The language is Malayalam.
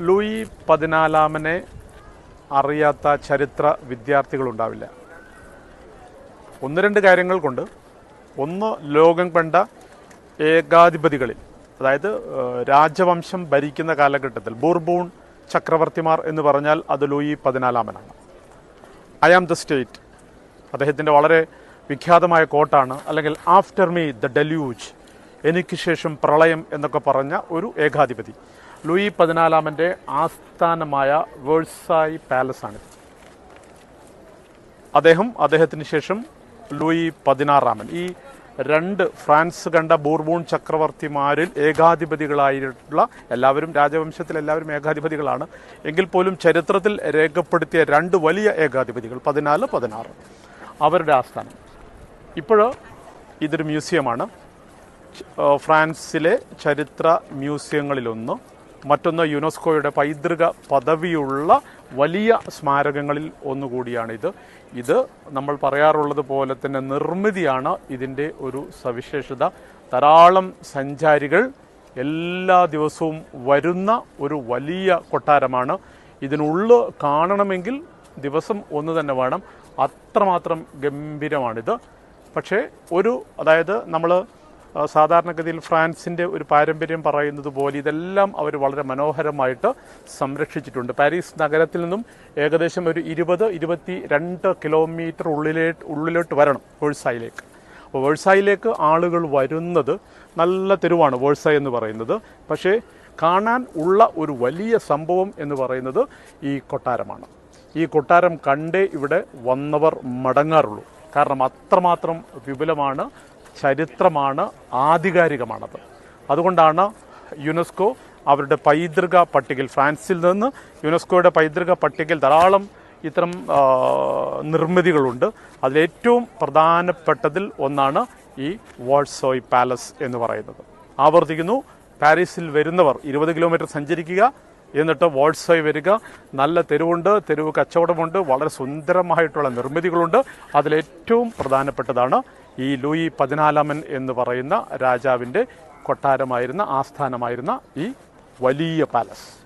ലൂയി പതിനാലാമനെ അറിയാത്ത ചരിത്ര വിദ്യാർത്ഥികളുണ്ടാവില്ല. ഒന്ന് രണ്ട് കാര്യങ്ങൾ കൊണ്ട് ഒന്ന് ലോകം കണ്ട ഏകാധിപതികളിൽ അതായത് രാജവംശം ഭരിക്കുന്ന കാലഘട്ടത്തിൽ ബൂർബൂൺ ചക്രവർത്തിമാർ എന്ന് പറഞ്ഞാൽ അത് Louis പതിനാലാമനാണ്. I am the state. അദ്ദേഹത്തിന്റെ വളരെ വിഖ്യാതമായ കോട്ടാണ്. അല്ലെങ്കിൽ ആഫ്റ്റർ മീ ദ ഡെല്യൂജ് എനിക്ക് ശേഷം പ്രളയം എന്നൊക്കെ പറഞ്ഞ ഒരു ഏകാധിപതി. ലൂയി പതിനാലാമന്റെ ആസ്ഥാനമായ വേഴ്സായി പാലസാണിത്. അദ്ദേഹം അദ്ദേഹത്തിന് ശേഷം ലൂയി പതിനാറാമൻ. ഈ രണ്ട് ഫ്രാൻസ് കണ്ട ബൂർബൂൺ ചക്രവർത്തിമാരിൽ ഏകാധിപതികളായിട്ടുള്ള എല്ലാവരും രാജവംശത്തിൽ എല്ലാവരും ഏകാധിപതികളാണ്. എങ്കിൽ പോലും ചരിത്രത്തിൽ രേഖപ്പെടുത്തിയ രണ്ട് വലിയ ഏകാധിപതികൾ പതിനാല് പതിനാറ് അവരുടെ ആസ്ഥാനം. ഇപ്പോൾ ഇതൊരു മ്യൂസിയമാണ്. ഫ്രാൻസിലെ ചരിത്ര മ്യൂസിയങ്ങളിലൊന്ന് മറ്റൊന്ന് യുനെസ്കോയുടെ പൈതൃക പദവിയുള്ള വലിയ സ്മാരകങ്ങളിൽ ഒന്നുകൂടിയാണിത്. ഇത് നമ്മൾ പറയാറുള്ളത് പോലെ തന്നെ നിർമ്മിതിയാണ് ഇതിന്റെ ഒരു സവിശേഷത. ധാരാളം സഞ്ചാരികൾ എല്ലാ ദിവസവും വരുന്ന ഒരു വലിയ കൊട്ടാരമാണ്. ഇതിനുള്ളിൽ കാണണമെങ്കിൽ ദിവസം ഒന്ന് തന്നെ വേണം. അത്രമാത്രം ഗംഭീരമാണിത്. പക്ഷേ ഒരു അതായത് നമ്മൾ സാധാരണഗതിയിൽ ഫ്രാൻസിന്റെ ഒരു പാരമ്പര്യം പറയുന്നത് പോലെ ഇതെല്ലാം അവർ വളരെ മനോഹരമായിട്ട് സംരക്ഷിച്ചിട്ടുണ്ട്. പാരീസ് നഗരത്തിൽ നിന്നും ഏകദേശം ഒരു ഇരുപത് ഇരുപത്തി രണ്ട് കിലോമീറ്റർ ഉള്ളിലേ ഉള്ളിലോട്ട് വരണം വേഴ്സായിലേക്ക്. അപ്പോൾ വേഴ്സായിലേക്ക് ആളുകൾ വരുന്നത് നല്ല തെരുവാണ് വേഴ്സായി എന്ന് പറയുന്നത്. പക്ഷേ കാണാൻ ഉള്ള ഒരു വലിയ സംഭവം എന്ന് പറയുന്നത് ഈ കൊട്ടാരമാണ്. ഈ കൊട്ടാരം കണ്ടേ ഇവിടെ വന്നവർ മടങ്ങാറുള്ളൂ. കാരണം അത്രമാത്രം വിപുലമാണ് ചരിത്രമാണ് ആധികാരികമാണത്. അതുകൊണ്ടാണ് യുനെസ്കോ അവരുടെ പൈതൃക പട്ടികയിൽ ഫ്രാൻസിൽ നിന്ന് യുനെസ്കോയുടെ പൈതൃക പട്ടികയിൽ ധാരാളം ഇത്തരം നിർമ്മിതികളുണ്ട്. അതിലേറ്റവും പ്രധാനപ്പെട്ടതിൽ ഒന്നാണ് ഈ വാൾസോയ് പാലസ് എന്ന് പറയുന്നത്. ആവർത്തിക്കുന്നു പാരീസിൽ വരുന്നവർ ഇരുപത് കിലോമീറ്റർ സഞ്ചരിക്കുക എന്നിട്ട് വാൾസോയ് വരിക. നല്ല തെരുവുണ്ട് തെരുവ് കച്ചവടമുണ്ട് വളരെ സുന്ദരമായിട്ടുള്ള നിർമ്മിതികളുണ്ട്. അതിലേറ്റവും പ്രധാനപ്പെട്ടതാണ് ഈ ലൂയി പതിനാലാമൻ എന്ന് പറയുന്ന രാജാവിന്റെ കൊട്ടാരമായിരുന്ന ആസ്ഥാനമായിരുന്ന ഈ വലിയ പാലസ്